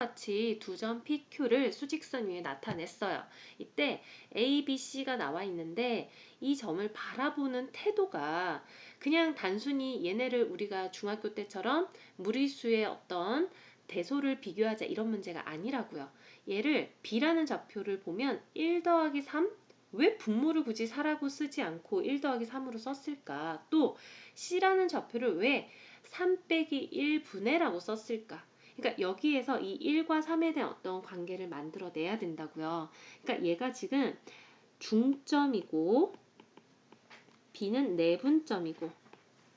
같이 두 점 PQ를 수직선 위에 나타냈어요. 이때 A, B, C가 나와 있는데 이 점을 바라보는 태도가 그냥 단순히 얘네를 우리가 중학교 때처럼 무리수의 어떤 대소를 비교하자 이런 문제가 아니라고요. 얘를 B라는 좌표를 보면 1 더하기 3? 왜 분모를 굳이 4라고 쓰지 않고 1 더하기 3으로 썼을까? 또 C라는 좌표를 왜 3 빼기 1분의 라고 썼을까? 그러니까 여기에서 이 1과 3에 대한 어떤 관계를 만들어내야 된다고요. 그러니까 얘가 지금 중점이고 B는 내분점이고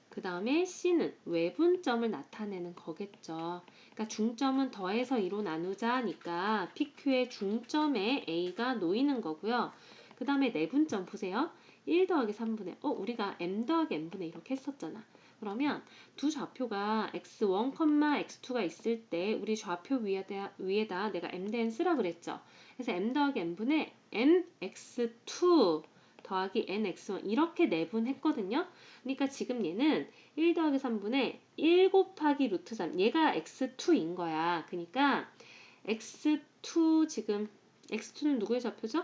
그 다음에 C는 외분점을 나타내는 거겠죠. 그러니까 중점은 더해서 2로 나누자 하니까 PQ의 중점에 A가 놓이는 거고요. 그 다음에 내분점 보세요. 1 더하기 3분의 어 우리가 m 더하기 n분의 이렇게 했었잖아. 그러면 두 좌표가 x1, x2가 있을 때 우리 좌표 위에다, 위에다 내가 m 대 n 쓰라 그랬죠. 그래서 m 더하기 n분의 nx2 더하기 nx1 이렇게 내분했거든요. 그러니까 지금 얘는 1 더하기 3분의 1 곱하기 루트 3 얘가 x2인 거야. 그러니까 x2 지금 x2는 누구의 좌표죠?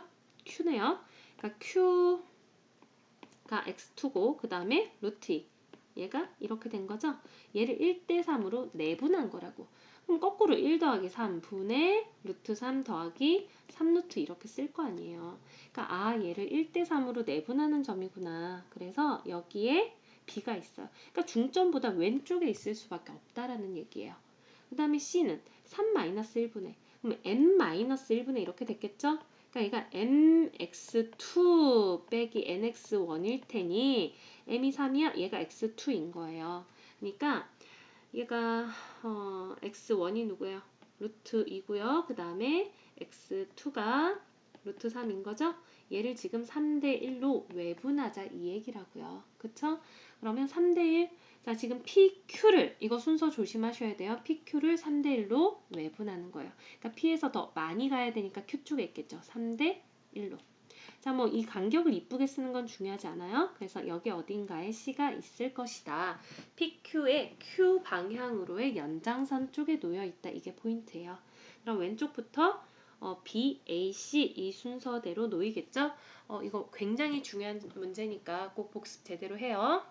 Q네요. 그러니까 q가 x2고 그 다음에 루트 2 얘가 이렇게 된 거죠. 얘를 1대 3으로 내분한 거라고. 그럼 거꾸로 1 더하기 3분의 루트 3 더하기 3루트 이렇게 쓸 거 아니에요. 그러니까 아 얘를 1대 3으로 내분하는 점이구나. 그래서 여기에 b가 있어요. 그러니까 중점보다 왼쪽에 있을 수밖에 없다라는 얘기예요. 그 다음에 c는 3-1분의 그럼 n-1분의 이렇게 됐겠죠? 그러니까 얘가 mx2 빼기 nx1일 테니 m이 3이야 얘가 x2인 거예요. 그러니까 얘가 어, x1이 누구예요? 루트 2고요. 그 다음에 x2가 루트 3인 거죠? 얘를 지금 3대 1로 외분하자 이 얘기라고요. 그쵸? 그러면 3대 1. 자, 지금 PQ를 이거 순서 조심하셔야 돼요. PQ를 3대 1로 외분하는 거예요. 그러니까 P에서 더 많이 가야 되니까 Q 쪽에 있겠죠. 3대 1로. 자, 뭐 이 간격을 이쁘게 쓰는 건 중요하지 않아요. 그래서 여기 어딘가에 C가 있을 것이다. PQ의 Q 방향으로의 연장선 쪽에 놓여 있다. 이게 포인트예요. 그럼 왼쪽부터 어, B, A, C 이 순서대로 놓이겠죠? 어, 이거 굉장히 중요한 문제니까 꼭 복습 제대로 해요.